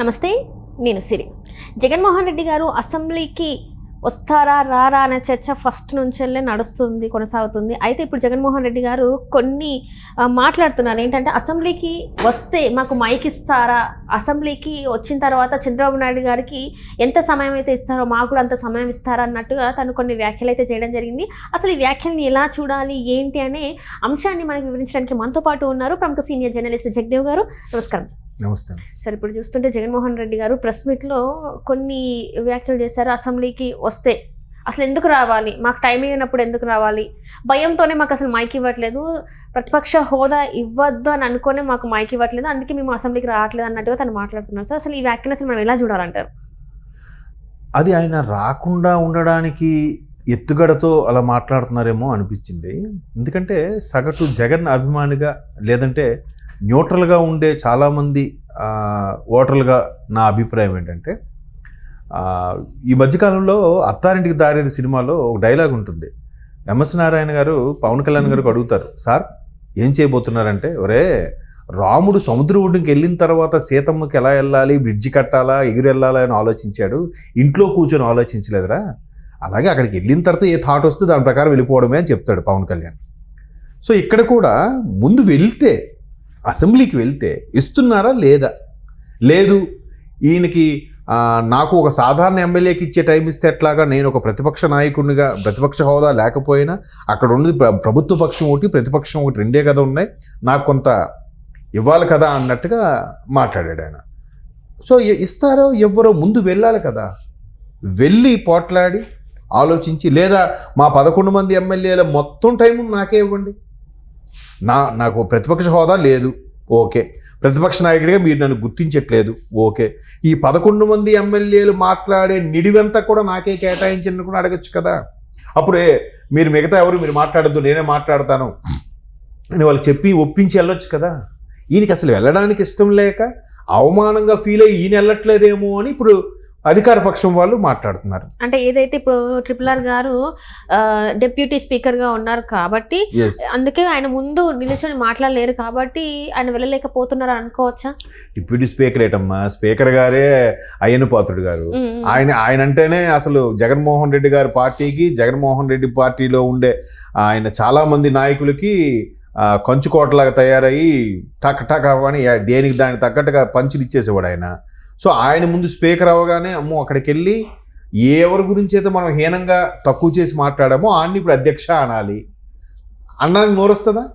నమస్తే నేను సిరి. జగన్మోహన్ రెడ్డి గారు అసెంబ్లీకి వస్తారా రారా అనే చర్చ ఫస్ట్ నుంచెల్లే నడుస్తుంది కొనసాగుతుంది. అయితే ఇప్పుడు జగన్మోహన్ రెడ్డి గారు కొన్ని మాట్లాడుతున్నారు. ఏంటంటే అసెంబ్లీకి వస్తే మాకు మైక్ ఇస్తారా? అసెంబ్లీకి వచ్చిన తర్వాత చంద్రబాబు నాయుడు గారికి ఎంత సమయం అయితే ఇస్తారో మాకు కూడా అంత సమయం ఇస్తారా అన్నట్టుగా తను కొన్ని వ్యాఖ్యలు అయితే చేయడం జరిగింది. అసలు ఈ వ్యాఖ్యల్ని ఎలా చూడాలి ఏంటి అనే అంశాన్ని మనకి వివరించడానికి మనతో పాటు ఉన్నారు ప్రముఖ సీనియర్ జర్నలిస్ట్ జగదేవ్ గారు. నమస్కారం సార్. నమస్తే సార్ ఇప్పుడు చూస్తుంటే జగన్మోహన్ రెడ్డి గారు ప్రెస్ మీట్లో కొన్ని వ్యాఖ్యలు చేశారు అసెంబ్లీకి వస్తే. అసలు ఎందుకు రావాలి? మాకు టైం అయినప్పుడు ఎందుకు రావాలి? భయంతోనే మాకు అసలు మైక్ ఇవ్వట్లేదు. ప్రతిపక్ష హోదా ఇవ్వద్దు అని అనుకునే మాకు మైక్ ఇవ్వట్లేదు. అందుకే మేము అసెంబ్లీకి రావట్లేదు అన్నట్టుగా తను మాట్లాడుతున్నారు. సార్ అసలు ఈ వ్యాఖ్యలు అసలు మనం ఎలా చూడాలంటారు? అది ఆయన రాకుండా ఉండడానికి ఎత్తుగడతో అలా మాట్లాడుతున్నారేమో అనిపించింది. ఎందుకంటే సగటు జగన్ అభిమానిగా లేదంటే న్యూట్రల్గా ఉండే చాలామంది ఓటర్లుగా నా అభిప్రాయం ఏంటంటే ఈ మధ్యకాలంలో అత్తారింటికి దారేది సినిమాలో ఒక డైలాగ్ ఉంటుంది. ఎంఎస్ నారాయణ గారు పవన్ కళ్యాణ్ గారికి అడుగుతారు సార్ ఏం చేయబోతున్నారంటే ఒరే రాముడు సముద్ర ఒడ్డుకి వెళ్ళిన తర్వాత సీతమ్మకి ఎలా వెళ్ళాలి బ్రిడ్జి కట్టాలా ఎగిరి వెళ్ళాలా అని ఆలోచించాడు. ఇంట్లో కూర్చొని ఆలోచించలేదురా. అలాగే అక్కడికి వెళ్ళిన తర్వాత ఏ థాట్ వస్తే దాని ప్రకారం వెళ్ళిపోవడమే అని చెప్తాడు పవన్ కళ్యాణ్. సో ఇక్కడ కూడా ముందు వెళ్తే అసెంబ్లీకి వెళ్తే ఇస్తున్నారా లేదా? లేదు ఈయనకి నాకు ఒక సాధారణ ఎమ్మెల్యేకి ఇచ్చే టైం ఇస్తే ఎట్లాగా? నేను ఒక ప్రతిపక్ష నాయకుడిగా ప్రతిపక్ష హోదా లేకపోయినా అక్కడ ఉన్నది ప్రభుత్వ పక్షం ఒకటి ప్రతిపక్షం ఒకటి రెండే కదా ఉన్నాయి. నాకు కొంత ఇవ్వాలి కదా అన్నట్టుగా మాట్లాడాడు ఆయన. సో ఇస్తారో ఎవ్వరో ముందు వెళ్ళాలి కదా. వెళ్ళి పోట్లాడి ఆలోచించి లేదా మా పదకొండు మంది ఎమ్మెల్యేల మొత్తం టైం నాకే ఇవ్వండి. నా నాకు ప్రతిపక్ష హోదా లేదు ఓకే. ప్రతిపక్ష నాయకుడిగా మీరు నన్ను గుర్తించట్లేదు ఓకే. ఈ పదకొండు మంది ఎమ్మెల్యేలు మాట్లాడే నిడివంతా కూడా నాకే కేటాయించిన కూడా అడగచ్చు కదా. అప్పుడే మీరు మిగతా ఎవరు మీరు మాట్లాడద్దు నేనే మాట్లాడతాను అని వాళ్ళు చెప్పి ఒప్పించి వెళ్ళొచ్చు కదా. ఈయనకి అసలు వెళ్ళడానికి ఇష్టం లేక అవమానంగా ఫీల్ అయ్యి ఈయన వెళ్ళట్లేదేమో అని ఇప్పుడు అధికార పక్షం వాళ్ళు మాట్లాడుతున్నారు. అంటే ఏదైతే ఇప్పుడు ట్రిపుల్ ఆర్ గారు డెప్యూటీ స్పీకర్గా ఉన్నారు కాబట్టి అందుకే ఆయన ముందు నిలుచొని మాట్లాడలేరు కాబట్టి ఆయన వెళ్ళలేకపోతున్నారు అనుకోవచ్చా? Deputy speaker ఏటమ్మా? స్పీకర్ గారే అయ్యన్న పాత్రుడు గారు. ఆయన ఆయన అంటేనే అసలు జగన్మోహన్ రెడ్డి గారి పార్టీకి జగన్మోహన్ రెడ్డి పార్టీలో ఉండే ఆయన చాలా మంది నాయకులకి కంచుకోటలాగా తయారయ్యి టక్ టక్ అని దేనికి దానికి తగ్గట్టుగా పంచులు ఇచ్చేసేవాడు ఆయన. సో ఆయన ముందు స్పీకర్ అవ్వగానే అమ్మో అక్కడికి వెళ్ళి ఎవరి గురించి అయితే మనం హీనంగా తక్కువ చేసి మాట్లాడామో ఆయన్ని ఇప్పుడు అధ్యక్ష అనాలి. అన్నానికి నోరొస్తుందా?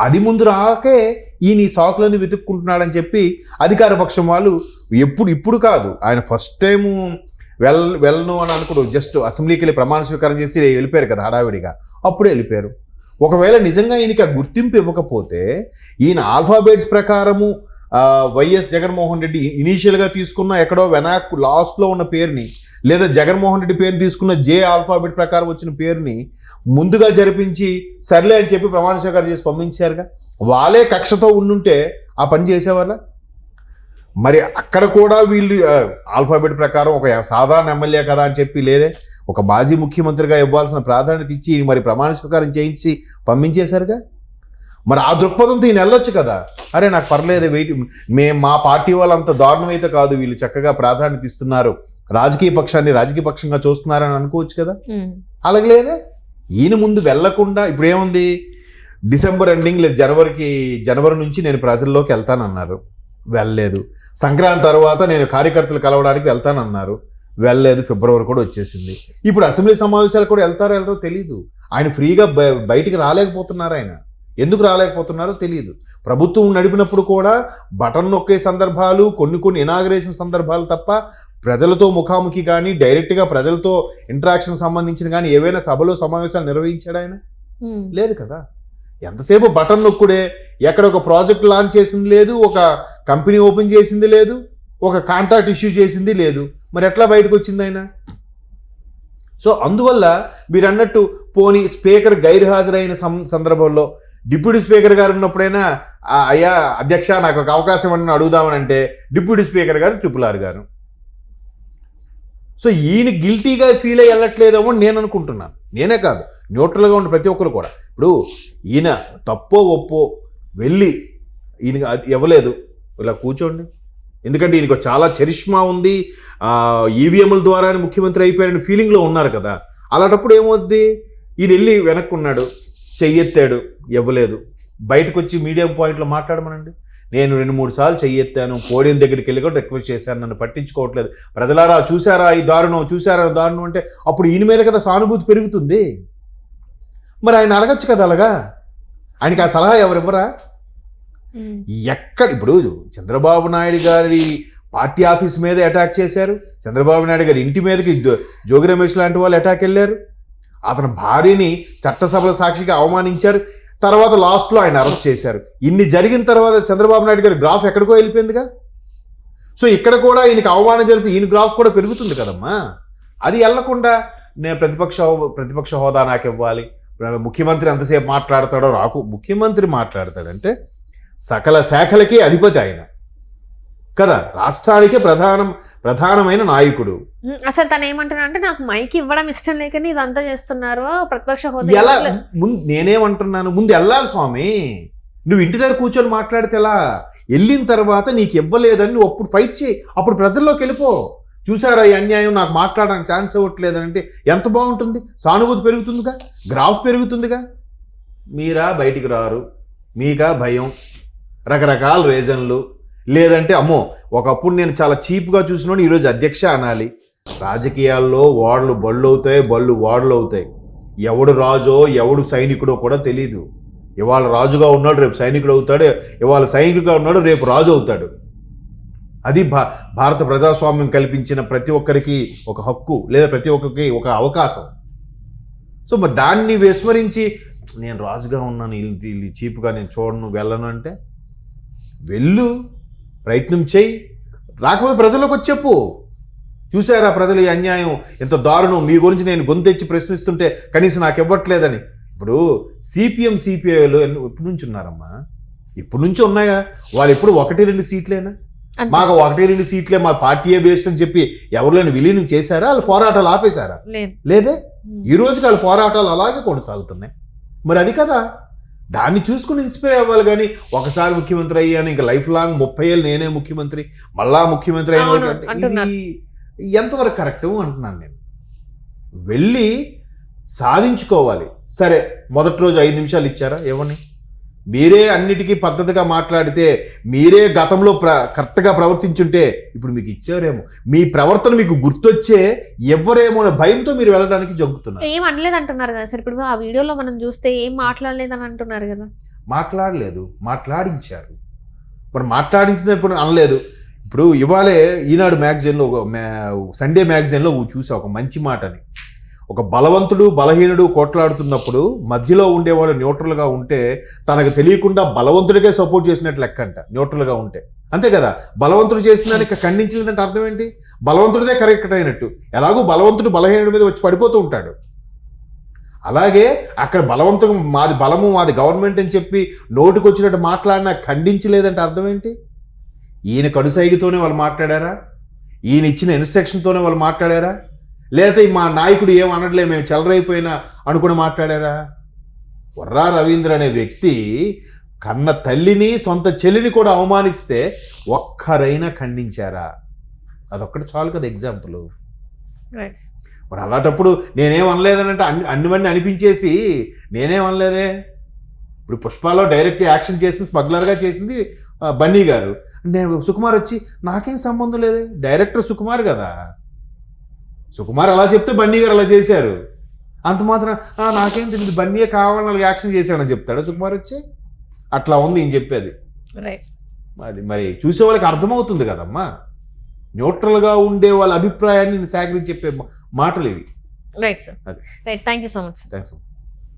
అది ముందు రాకే ఈయన ఈ సాకులని వెతుక్కుంటున్నాడని చెప్పి అధికార పక్షం వాళ్ళు ఎప్పుడు ఇప్పుడు కాదు. ఆయన ఫస్ట్ టైము వెల్ వెళ్ళను అని అనుకోడు. జస్ట్ అసెంబ్లీకి వెళ్ళి ప్రమాణ స్వీకారం చేసి వెళ్ళిపోయారు కదా హడావిడిగా. అప్పుడే వెళ్ళిపోయారు. ఒకవేళ నిజంగా ఈయనకి ఆ గుర్తింపు ఇవ్వకపోతే ఈయన ఆల్ఫాబెట్స్ ప్రకారము వైఎస్ జగన్మోహన్ రెడ్డి ఇనీషియల్గా తీసుకున్న ఎక్కడో వెనాక్ లాస్ట్లో ఉన్న పేరుని లేదా జగన్మోహన్ రెడ్డి పేరుని తీసుకున్న జే ఆల్ఫాబెట్ ప్రకారం వచ్చిన పేరుని ముందుగా జరిపించి సర్లే అని చెప్పి ప్రమాణ స్వీకారం చేసి పంపించారుగా. వాళ్ళే కక్షతో ఉండుంటే ఆ పని చేసేవాళ్ళ? మరి అక్కడ కూడా వీళ్ళు ఆల్ఫాబెట్ ప్రకారం ఒక సాధారణ ఎమ్మెల్యే కదా అని చెప్పి లేదే ఒక మాజీ ముఖ్యమంత్రిగా ఇవ్వాల్సిన ప్రాధాన్యత ఇచ్చి మరి ప్రమాణ స్వీకారం చేయించి పంపించేశారుగా? మరి ఆ దృక్పథంతో ఈయన వెళ్ళొచ్చు కదా? అరే నాకు పర్లేదు వెయిట్. మేము మా పార్టీ వాళ్ళంత దారుణం అయితే కాదు వీళ్ళు చక్కగా ప్రాధాన్యత ఇస్తున్నారు. రాజకీయ పక్షాన్ని రాజకీయ పక్షంగా చూస్తున్నారని అనుకోవచ్చు కదా. అలాగే లేదా ఈయన ముందు వెళ్ళకుండా ఇప్పుడు ఏముంది? డిసెంబర్ ఎండింగ్ లేదు జనవరికి జనవరి నుంచి నేను ప్రజల్లోకి వెళ్తానన్నారు. వెళ్ళలేదు. సంక్రాంతి తర్వాత నేను కార్యకర్తలు కలవడానికి వెళ్తానన్నారు. వెళ్ళలేదు ఫిబ్రవరి కూడా వచ్చేసింది. ఇప్పుడు అసెంబ్లీ సమావేశాలు కూడా వెళ్తారో వెళ్ళరో తెలియదు ఆయన ఫ్రీగా బయ- బయటికి రాలేకపోతున్నారు ఆయన. ఎందుకు రాలేకపోతున్నారో తెలియదు. ప్రభుత్వం నడిపినప్పుడు కూడా బటన్ నొక్కే సందర్భాలు కొన్ని కొన్ని ఇనాగరేషన్ సందర్భాలు తప్ప ప్రజలతో ముఖాముఖి కానీ డైరెక్ట్గా ప్రజలతో ఇంటరాక్షన్ సంబంధించిన కానీ ఏవైనా సభలో సమావేశాలు నిర్వహించాడు ఆయన. లేదు కదా. ఎంతసేపు బటన్ నొక్కుడే ఎక్కడ ఒక ప్రాజెక్ట్ లాంచ్ చేసింది లేదు ఒక కంపెనీ ఓపెన్ చేసింది లేదు ఒక కాంట్రాక్ట్ ఇష్యూ చేసింది లేదు. మరి ఎట్లా బయటకు వచ్చింది ఆయన? సో అందువల్ల మీరు అన్నట్టు పోనీ స్పీకర్ గైర్హాజరైన సందర్భంలో డిప్యూటీ స్పీకర్ గారు ఉన్నప్పుడైనా అయ్యా అధ్యక్ష నాకు ఒక అవకాశం అని అడుగుదామని అంటే డిప్యూటీ స్పీకర్ గారు ట్రిపుల్ ఆర్ గారు. సో ఈయన గిల్టీగా ఫీల్ అయ్యి వెళ్ళట్లేదేమో నేను అనుకుంటున్నాను. నేనే కాదు న్యూట్రల్గా ఉన్న ప్రతి ఒక్కరు కూడా. ఇప్పుడు ఈయన తప్పో ఒప్పో వెళ్ళి ఈయన అది ఇవ్వలేదు. ఇలా కూర్చోండి. ఎందుకంటే ఈయనకు చాలా చరిష్మా ఉంది. ఈవీఎంల ద్వారా ముఖ్యమంత్రి అయిపోయారని ఫీలింగ్లో ఉన్నారు కదా. అలాంటప్పుడు ఏమవుద్ది? ఈయన వెళ్ళి వెనక్కున్నాడు చెయ్యెత్తాడు ఇవ్వలేదు. బయటకు వచ్చి మీడియా పాయింట్లో మాట్లాడమనండి. నేను రెండు మూడు సార్లు చెయ్యెత్తాను పోడియం దగ్గరికి వెళ్ళి కూడా రిక్వెస్ట్ చేశాను నన్ను పట్టించుకోవట్లేదు. ప్రజలారా చూసారా ఈ దారుణం చూసారా దారుణం అంటే అప్పుడు ఈయన మీద కదా సానుభూతి పెరుగుతుంది. మరి ఆయన అడగచ్చు కదా అలాగా? ఆయనకి ఆ సలహా ఎవరివ్వరా ఎక్కడ ఇప్పుడు చంద్రబాబు నాయుడు గారి పార్టీ ఆఫీస్ మీద అటాక్ చేశారు. చంద్రబాబు నాయుడు గారి ఇంటి మీదకి జోగి రమేష్ లాంటి వాళ్ళు అటాక్ వెళ్ళారు. అతని భార్యని చట్టసభల సాక్షిగా అవమానించారు. తర్వాత లాస్ట్లో ఆయన అరెస్ట్ చేశారు. ఇన్ని జరిగిన తర్వాత చంద్రబాబు నాయుడు గారి గ్రాఫ్ ఎక్కడికో వెళ్ళిపోయిందిగా? సో ఇక్కడ కూడా ఈయనకి అవమానం జరిగితే ఈయన గ్రాఫ్ కూడా పెరుగుతుంది కదమ్మా. అది వెళ్ళకుండా నేను ప్రతిపక్ష హో- ప్రతిపక్ష హోదా నాకు ఇవ్వాలి. ముఖ్యమంత్రి ఎంతసేపు మాట్లాడతాడో రాకు. ముఖ్యమంత్రి మాట్లాడతాడంటే సకల శాఖలకి అధిపతి ఆయన. కదా? రాష్ట్రానికే ప్రధానం ప్రధానమైన నాయకుడు. అసలు తను ఏమంటున్నా అంటే నాకు మైక్ ఇవ్వడం ఇష్టం లేకని ఇదంతా చేస్తున్నారు ప్రతిపక్ష హోదా ఎలా. ముందు నేనేమంటున్నాను ముందు వెళ్ళాలి స్వామి. నువ్వు ఇంటి దగ్గర కూర్చొని మాట్లాడితే ఎలా? వెళ్ళిన తర్వాత నీకు ఇవ్వలేదని నువ్వు అప్పుడు ఫైట్ చేయి. అప్పుడు ప్రజల్లోకి వెళ్ళిపో. చూసారా ఈ అన్యాయం? నాకు మాట్లాడడానికి ఛాన్స్ ఇవ్వట్లేదని అంటే ఎంత బాగుంటుంది? సానుభూతి పెరుగుతుందిగా? గ్రాఫ్ పెరుగుతుందిగా? మీరా బయటికి రారు. మీకా భయం. రకరకాల రీజన్లు లేదంటే అమ్మో ఒకప్పుడు నేను చాలా చీప్గా చూసినోడు ఈరోజు అధ్యక్ష అనాలి. రాజకీయాల్లో ఓడలు బళ్ళు అవుతాయి బళ్ళు ఓడలు అవుతాయి ఎవడు రాజో ఎవడు సైనికుడో కూడా తెలియదు ఇవాళ రాజుగా ఉన్నాడు రేపు సైనికుడు అవుతాడు. ఇవాళ సైనికుడుగా ఉన్నాడు రేపు రాజు అవుతాడు. అది భా భారత ప్రజాస్వామ్యం కల్పించిన ప్రతి ఒక్కరికి ఒక హక్కు లేదా ప్రతి ఒక్కరికి ఒక అవకాశం. సో మరి దాన్ని విస్మరించి నేను రాజుగా ఉన్నాను వీళ్ళు వీళ్ళు చీప్గా నేను చూడను వెళ్ళను అంటే? వెళ్ళు. ప్రయత్నం చేయి. రాకపోతే ప్రజలకు వచ్చి చెప్పు. చూసారా ప్రజలు ఈ అన్యాయం? ఎంత దారుణం. మీ గురించి నేను గొంతెచ్చి ప్రశ్నిస్తుంటే కనీసం నాకు ఇవ్వట్లేదని ఇప్పుడు సిపిఎం సిపిఐలు ఎప్పటి నుంచి ఉన్నారమ్మా? ఇప్పటి నుంచి ఉన్నాయా? వాళ్ళు ఎప్పుడు ఒకటి రెండు సీట్లేనా. మాకు ఒకటి రెండు సీట్లే మా పార్టీయే బేస్ట్ అని చెప్పి ఎవరిని విలీనం చేశారా? వాళ్ళు పోరాటాలు ఆపేశారా? లేదు. లేదే? ఈ రోజుకి వాళ్ళ పోరాటాలు అలాగే కొనసాగుతున్నాయి. మరి అది కదా. దాన్ని చూసుకుని ఇన్స్పైర్ అవ్వాలి కానీ ఒకసారి ముఖ్యమంత్రి అయ్యాను ఇంకా లైఫ్ లాంగ్ ముప్పై ఏళ్ళు నేనే ముఖ్యమంత్రి మళ్ళా ముఖ్యమంత్రి అయిన ఎంతవరకు కరెక్ట్ అంటున్నాను నేను. వెళ్ళి సాధించుకోవాలి. సరే మొదటి రోజు ఐదు నిమిషాలు ఇచ్చారా ఏమని మీరే అన్నిటికీ పద్ధతిగా మాట్లాడితే మీరే గతంలో ప్ర కరెక్ట్గా ప్రవర్తించుంటే ఇప్పుడు మీకు ఇచ్చారేమో మీ ప్రవర్తన మీకు గుర్తొచ్చే ఎవరేమో అనే భయంతో మీరు వెళ్ళడానికి జంకుతున్నారు. ఏం అనలేదు అంటున్నారు కదా సార్. ఇప్పుడు ఆ వీడియోలో మనం చూస్తే ఏం మాట్లాడలేదు అని అంటున్నారు కదా. మాట్లాడలేదు మాట్లాడించారు. మరి మాట్లాడించినప్పుడు అనలేదు. ఇప్పుడు ఇవాళే ఈనాడు మ్యాగజైన్లో ఒక మ్యా- సండే మ్యాగజైన్లో చూసా ఒక మంచి మాటని. ఒక బలవంతుడు బలహీనుడు కొట్లాడుతున్నప్పుడు మధ్యలో ఉండేవాడు న్యూట్రల్గా ఉంటే తనకు తెలియకుండా బలవంతుడికే సపోర్ట్ చేసినట్టు లెక్కంట న్యూట్రల్గా ఉంటే. అంతే కదా? బలవంతుడు చేసిన దానికి ఖండించలేదంటే అర్థం ఏంటి? బలవంతుడిదే కరెక్ట్ అయినట్టు. ఎలాగో బలవంతుడు బలహీనుడి మీద వచ్చి పడిపోతూ ఉంటాడు. అలాగే అక్కడ బలవంతుడు మాది బలము మాది గవర్నమెంట్ అని చెప్పి నోటికి వచ్చినట్టు మాట్లాడినా ఖండించలేదంటే అర్థం ఏంటి? ఈయన కడుసైగితోనే వాళ్ళు మాట్లాడారా? ఈయన ఇచ్చిన ఇన్స్ట్రక్షన్తోనే వాళ్ళు మాట్లాడారా? లేకపోతే మా నాయకుడు ఏం అనట్లే మేము చెలరైపోయినా అనుకుని మాట్లాడారా? వర్రా రవీంద్ర అనే వ్యక్తి కన్న తల్లిని సొంత చెల్లిని కూడా అవమానిస్తే ఒక్కరైనా ఖండించారా? అదొక్కటి చాలు కదా ఎగ్జాంపుల్ రైట్ మరి అలాంటప్పుడు నేనేం అనలేదనంటే అన్ని అన్నివన్నీ అనిపించేసి నేనేం అనలేదే? ఇప్పుడు పుష్పలో డైరెక్ట్ యాక్షన్ చేసింది స్మగ్లర్గా చేసింది బన్నీ గారు. నేను సుకుమార్ వచ్చి నాకేం సంబంధం లేదే? డైరెక్టర్ సుకుమార్ కదా. సుకుమార్ అలా చెప్తే బన్నీ గారు అలా చేశారు. అంత మాత్రం "ఆ, నాకేం తెలియదు బన్నీయే కావాలని యాక్షన్ చేశాడని చెప్తాడు సుకుమార్ వచ్చి? అట్లా ఉంది నేను చెప్పేది. రైట్ అది మరి చూసే వాళ్ళకి అర్థమవుతుంది కదమ్మా. న్యూట్రల్గా ఉండే వాళ్ళ అభిప్రాయాన్ని సేకరించి చెప్పే మాటలు ఇవి. Right sir. Right thank you so much thanks